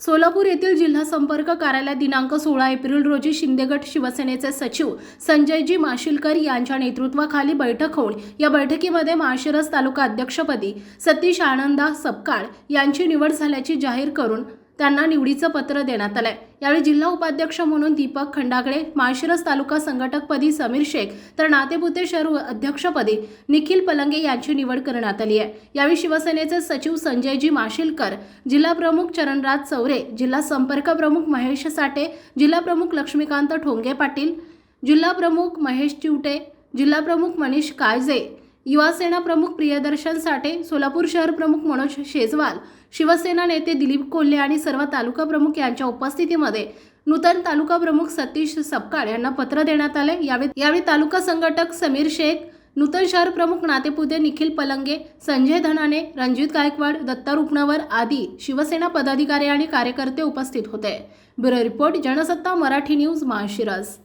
सोलापूर येथील जिल्हा संपर्क कार्यालय दिनांक सोळा एप्रिल रोजी शिंदेगट शिवसेनेचे सचिव संजयजी माशिलकर यांच्या नेतृत्वाखाली बैठक होऊन या बैठकीमध्ये माळशिरस तालुका अध्यक्षपदी सतीश आनंदा सपकाळ यांची निवड झाल्याची जाहीर करून त्यांना निवडीचं पत्र देण्यात आलंय. यावेळी जिल्हा उपाध्यक्ष म्हणून दीपक खंडागळे माळशिरस तालुका संघटकपदी समीर शेख तर नातेपुते शहर अध्यक्षपदी निखिल पलंगे यांची निवड करण्यात आली आहे. यावेळी शिवसेनेचे सचिव संजयजी माशिलकर जिल्हा प्रमुख चरणराज चौरे जिल्हा संपर्क प्रमुख महेश साठे जिल्हा प्रमुख लक्ष्मीकांत ठोंगे पाटील जिल्हा प्रमुख महेश चिवटे जिल्हा प्रमुख मनीष काळजे युवासेना प्रमुख प्रियदर्शन साठे सोलापूर शहर प्रमुख मनोज शेजवाल शिवसेना नेते दिलीप कोल्हे आणि सर्व तालुका प्रमुख यांच्या उपस्थितीमध्ये नूतन तालुका प्रमुख सतीश सपकाळ यांना पत्र देण्यात आले. यावेळी यावेळी तालुका संघटक समीर शेख नूतन शहर प्रमुख नातेपुते निखिल पलंगे संजय धनाने रणजित गायकवाड दत्ता रुपणावर आदी शिवसेना पदाधिकारी आणि कार्यकर्ते उपस्थित होते. Bureau report Jansatta Marathi news Malshiras.